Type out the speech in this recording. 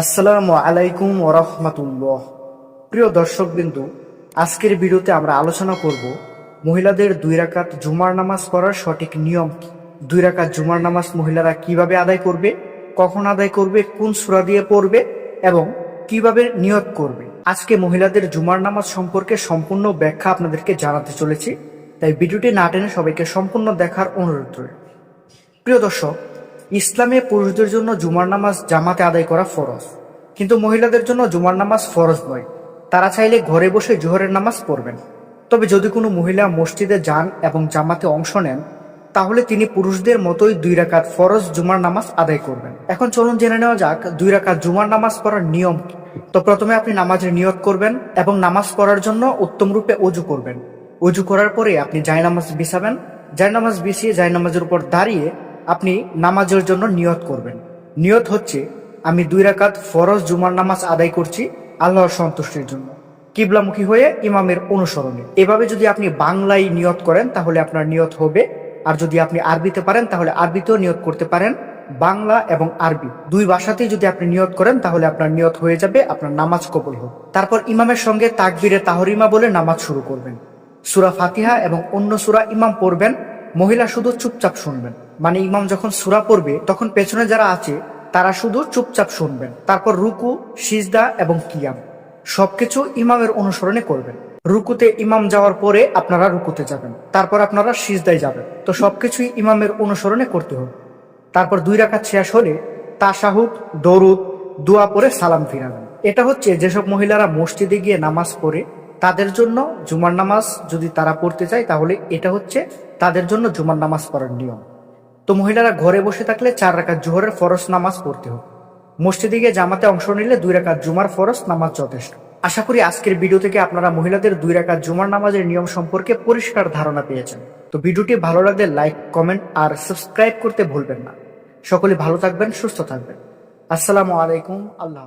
আসসালামু আলাইকুম ওরহমাতুল্লাহ প্রিয় দর্শকবিন্দু, আজকের ভিডিওতে আমরা আলোচনা করব মহিলাদের দুই রাকাত জুমার নামাজ পড়ার সঠিক নিয়ম কি? দুই রাকাত জুমার নামাজ মহিলারা কীভাবে আদায় করবে, কখন আদায় করবে, কোন সূরা দিয়ে পড়বে এবং কীভাবে নিয়ত করবে? আজকে মহিলাদের জুমার নামাজ সম্পর্কে সম্পূর্ণ ব্যাখ্যা আপনাদেরকে জানাতে চলেছি, তাই ভিডিওটি না টেনে সবাইকে সম্পূর্ণ দেখার অনুরোধ রইল। প্রিয় দর্শক ইসলামে পুরুষদের জন্য জুমার নামাজ জামাতে আদায় করা ফরজ। কিন্তু মহিলাদের জন্য জুমার নামাজ ফরজ নয়। তারা চাইলে ঘরে বসে জোহরের নামাজ পড়বেন। তবে যদি কোনো মহিলা মসজিদে যান এবং জামাতে অংশ নেন, তাহলে তিনি পুরুষদের মতোই দুই রাকাত ফরজ জুমার নামাজ আদায় করবেন। এখন চলুন জেনে নেওয়া যাক, দুই রাকাত জুমার নামাজ পড়ার নিয়ম তো প্রথমে আপনি নামাজের নিয়ত করবেন এবং নামাজ পড়ার জন্য উত্তম রূপে অজু করবেন। অজু করার পরে আপনি জায়নামাজ বিছাবেন। জায়নামাজ বিছিয়ে জায়নামাজের উপর দাঁড়িয়ে আপনি নামাজের জন্য নিয়ত করবেন। নিয়ত হচ্ছে, আমি দুই রাকাত ফরজ জুমার নামাজ আদায় করছি আল্লাহর সন্তুষ্টির জন্য। কিবলামুখী হয়ে ইমামের অনুসরণে। এভাবে যদি আপনি বাংলায় নিয়ত করেন, তাহলে আপনার নিয়ত হবে। আর যদি আপনি আরবিতে পারেন, তাহলে আরবিতেও নিয়ত করতে পারেন। বাংলা এবং আরবি। দুই ভাষাতেই যদি আপনি নিয়ত করেন, তাহলে আপনার নিয়ত হয়ে যাবে, আপনার নামাজ কবল হোক। তারপর ইমামের সঙ্গে তাকবিরে তাহরিমা বলে নামাজ শুরু করবেন। সুরা ফাতিহা এবং অন্য সুরা ইমাম পড়বেন। মহিলা শুধু চুপচাপ শুনবেন। মানে ইমাম যখন সুরা পড়বে, তখন পেছনে যারা আছে, তারা শুধু চুপচাপ শুনবেন। তারপর রুকু, সিজদা এবং কিয়াম। সবকিছু ইমামের অনুসরণে করবেন। রুকুতে ইমাম যাওয়ার পরে আপনারা রুকুতে যাবেন। তারপর আপনারা সিজদায় যাবেন। তো সবকিছুই ইমামের অনুসরণে করতে হবে। তারপর দুই রাকাত শেষ হলে তাশাহুদ, দরুদ, দোয়া পরে সালাম ফিরাবেন। এটা হচ্ছে যেসব মহিলারা মসজিদে গিয়ে নামাজ পড়ে, তাদের জন্য জুমার নামাজ যদি তারা পড়তে চায়, তাহলে এটা হচ্ছে তাদের জন্য জুমার নামাজ পড়ার নিয়ম। তো মহিলারা ঘরে বসে থাকলে চার রাকাত জোহরের ফরজ নামাজ পড়তে হবে। মসজিদে গিয়ে জামাতে অংশ নিলে দুই রাকাত জুমার ফরজ নামাজ যথেষ্ট। আশা করি আজকের ভিডিও থেকে আপনারা মহিলাদের দুই রাকাত জুমার নামাজের নিয়ম সম্পর্কে পরিষ্কার ধারণা পেয়েছেন। তো ভিডিওটি ভালো লাগলে লাইক, কমেন্ট আর সাবস্ক্রাইব করতে ভুলবেন না। সকলে ভালো থাকবেন, সুস্থ থাকবেন। আসসালামু আলাইকুম, আল্লাহ